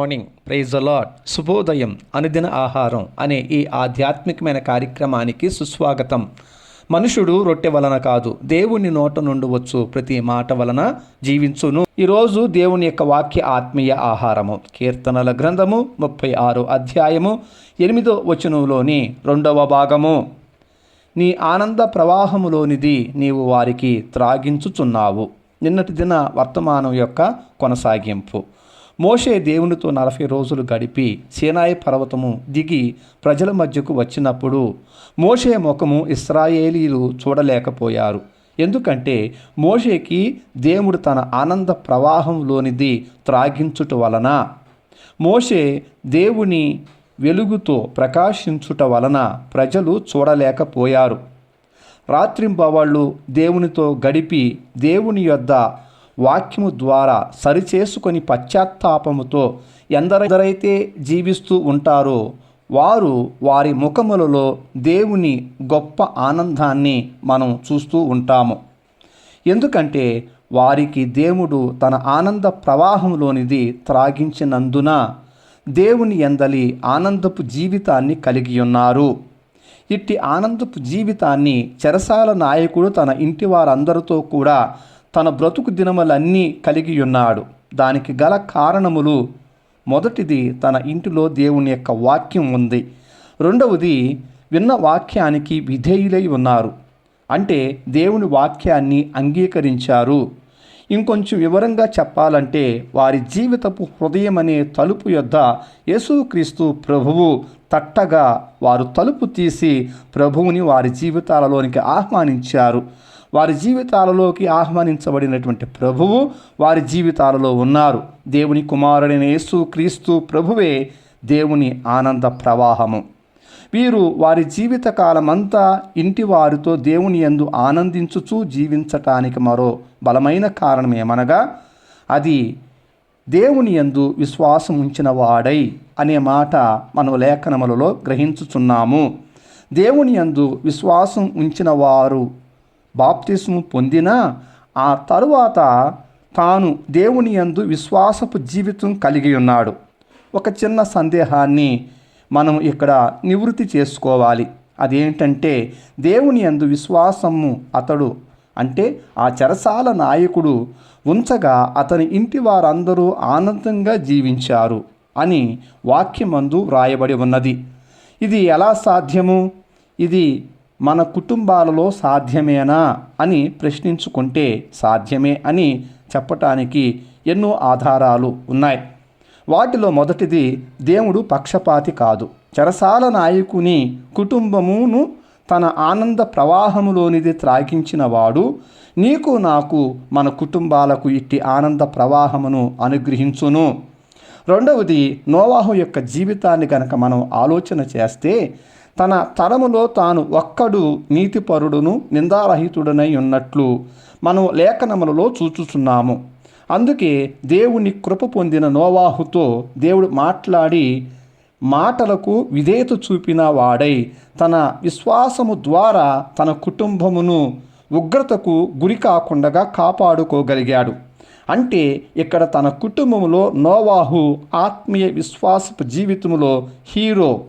Morning praise allot శుభోదయం. అనుదిన ఆహారం అనే ఈ ఆధ్యాత్మికమైన కార్యక్రమానికి సుస్వాగతం. మనుషుడు రొట్టె వలన కాదు దేవుని నోట నుండి వచ్చు ప్రతి మాట వలన జీవించును. ఈరోజు దేవుని యొక్క వాక్య ఆత్మీయ ఆహారము. కీర్తనల గ్రంథము ముప్పై ఆరు అధ్యాయము ఎనిమిదో వచనంలోని రెండవ భాగము. నీ ఆనంద ప్రవాహములోనిది నీవు వారికి త్రాగించుచున్నావు. నిన్నటి దిన వర్తమానం యొక్క కొనసాగింపు. మోషే దేవునితో నలభై రోజులు గడిపి సీనాయి పర్వతము దిగి ప్రజల మధ్యకు వచ్చినప్పుడు మోషే ముఖము ఇస్రాయేలీలు చూడలేకపోయారు. ఎందుకంటే మోషేకి దేవుడు తన ఆనంద ప్రవాహంలోనిది త్రాగించుట వలన మోషే దేవుని వెలుగుతో ప్రకాశించుట వలన ప్రజలు చూడలేకపోయారు. రాత్రింబవాళ్ళు దేవునితో గడిపి దేవుని యొద్ద వాక్యము ద్వారా సరిచేసుకొని పశ్చాత్తాపముతో ఎందరెందరైతే జీవిస్తూ ఉంటారో వారు వారి ముఖములలో దేవుని గొప్ప ఆనందాన్ని మనం చూస్తూ ఉంటాము. ఎందుకంటే వారికి దేవుడు తన ఆనంద ప్రవాహంలోనిది త్రాగించినందున దేవుని ఎందలి ఆనందపు జీవితాన్ని కలిగి ఉన్నారు. ఇట్టి ఆనందపు జీవితాన్ని చెరసాల నాయకుడు తన ఇంటి వారందరితో కూడా తన బ్రతుకు దినములన్నీ కలిగి ఉన్నాడు. దానికి గల కారణములు మొదటిది తన ఇంటిలో దేవుని యొక్క వాక్యం ఉంది. రెండవది విన్న వాక్యానికి విధేయులై ఉన్నారు. అంటే దేవుని వాక్యాన్ని అంగీకరించారు. ఇంకొంచెం వివరంగా చెప్పాలంటే వారి జీవితపు హృదయం అనే తలుపు యొద్ద యేసుక్రీస్తు ప్రభువు తట్టగా వారు తలుపు తీసి ప్రభువుని వారి జీవితాలలోనికి ఆహ్వానించారు. వారి జీవితాలలోకి ఆహ్వానించబడినటువంటి ప్రభువు వారి జీవితాలలో ఉన్నారు. దేవుని కుమారుడైన యేసు క్రీస్తు ప్రభువే దేవుని ఆనంద ప్రవాహము. వీరు వారి జీవితకాలమంతా ఇంటి వారితో దేవుని యందు ఆనందించుచూ జీవించటానికి మరో బలమైన కారణం ఏమనగా అది దేవుని యందు విశ్వాసం ఉంచిన వాడై అనే మాట మనం లేఖనములలో గ్రహించుచున్నాము. దేవుని యందు విశ్వాసం ఉంచిన వారు బాప్తిస్ము పొందినా ఆ తరువాత తాను దేవుని యందు విశ్వాసపు జీవితం కలిగి ఉన్నాడు. ఒక చిన్న సందేహాన్ని మనం ఇక్కడ నివృత్తి చేసుకోవాలి. అదేంటంటే దేవుని యందు విశ్వాసము అతడు అంటే ఆ చెరసాల నాయకుడు ఉంచగా అతని ఇంటి వారందరూ ఆనందంగా జీవించారు అని వాక్యమందు వ్రాయబడి ఉన్నది. ఇది ఎలా సాధ్యము? ఇది మన కుటుంబాలలో సాధ్యమేనా అని ప్రశ్నించుకుంటే సాధ్యమే అని చెప్పటానికి ఎన్నో ఆధారాలు ఉన్నాయి. వాటిలో మొదటిది దేవుడు పక్షపాతి కాదు. చెరసాల నాయకుని కుటుంబమును తన ఆనంద ప్రవాహములోనిది త్రాగించిన వాడు నీకు నాకు మన కుటుంబాలకు ఇట్టి ఆనంద ప్రవాహమును అనుగ్రహించును. రెండవది నోవాహు యొక్క జీవితాన్ని కనుక మనం ఆలోచన చేస్తే తన తరములో తాను ఒక్కడు నీతిపరుడును నిందారహితుడనై ఉన్నట్లు మనం లేఖనములలో చూచుచున్నాము. అందుకే దేవుని కృప పొందిన నోవాహుతో దేవుడు మాట్లాడి మాటలకు విధేయత చూపిన వాడై తన విశ్వాసము ద్వారా తన కుటుంబమును ఉగ్రతకు గురి కాకుండా కాపాడుకోగలిగాడు. అంటే ఇక్కడ తన కుటుంబములో నోవాహు ఆత్మీయ విశ్వాసపు జీవితంలో హీరో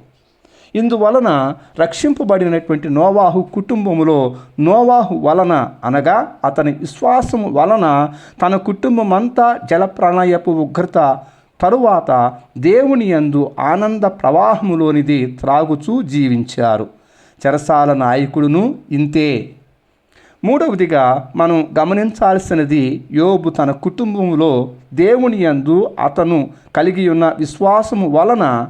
ఇందువలన రక్షింపబడినటువంటి నోవాహు కుటుంబములో నోవాహు వలన అనగా అతని విశ్వాసము వలన తన కుటుంబమంతా జలప్రణయపు జలప్రాణయపు ఉగ్రత తరువాత దేవుని యందు ఆనంద ప్రవాహములోనిది త్రాగుచూ జీవించారు. చెరసాల నాయకుడును ఇంతే. మూడవదిగా మనం గమనించాల్సినది యోబు తన కుటుంబంలో దేవుని యందు అతను కలిగి ఉన్న విశ్వాసము వలన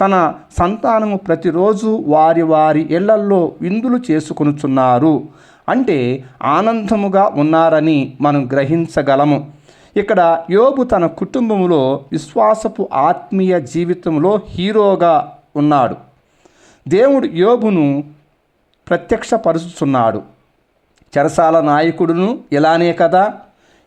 తన సంతానము ప్రతిరోజు వారి వారి ఇళ్ళల్లో విందులు చేసుకొనుచున్నారు. అంటే ఆనందముగా ఉన్నారని మనం గ్రహించగలము. ఇక్కడ యోబు తన కుటుంబంలో విశ్వాసపు ఆత్మీయ జీవితంలో హీరోగా ఉన్నాడు. దేవుడు యోబును ప్రత్యక్షపరుచుచున్నాడు. చెరసాల నాయకుడును ఇలానే కదా?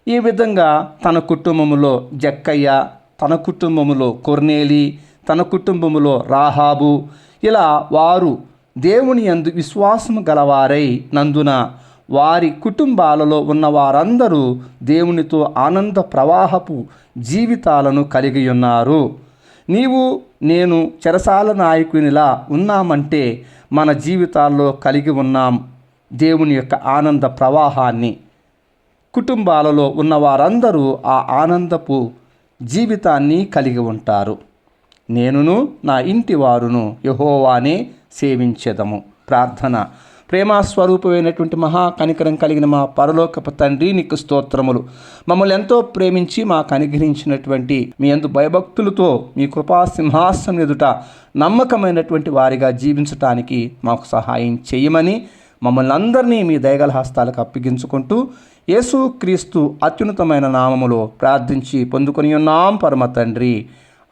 ఈ విధంగా తన కుటుంబములో జక్కయ్య తన కుటుంబములో కొర్నేలి తన కుటుంబములో రాహాబు. ఇలా వారు దేవుని యందు విశ్వాసము గలవారై నందున వారి కుటుంబాలలో ఉన్న వారందరూ దేవునితో ఆనంద ప్రవాహపు జీవితాలను కలిగి ఉన్నారు. నీవు నేను చెరసాల నాయకునిలా ఉన్నామంటే మన జీవితాల్లో కలిగి ఉన్నాం దేవుని యొక్క ఆనంద ప్రవాహాన్ని. కుటుంబాలలో ఉన్న వారందరూ ఆ ఆనందపు జీవితాన్ని కలిగి ఉంటారు. నేనును నా ఇంటి వారును యహోవానే సేవించెదము. ప్రార్థన. ప్రేమాస్వరూపమైనటువంటి మహా కనికరం కలిగిన మా పరలోకపు తండ్రి నీకు స్తోత్రములు. మమ్మల్ని ఎంతో ప్రేమించి మాకు అనుగ్రహించినటువంటి మీ అందు భయభక్తులతో మీ కృపా సింహాసనం ఎదుట నమ్మకమైనటువంటి వారిగా జీవించటానికి మాకు సహాయం చేయమని మమ్మల్ని అందరినీ మీ దయగల హస్తాలకు అప్పగించుకుంటూ యేసు క్రీస్తు అత్యున్నతమైన నామములో ప్రార్థించి పొందుకొని ఉన్నాం పరమ తండ్రి.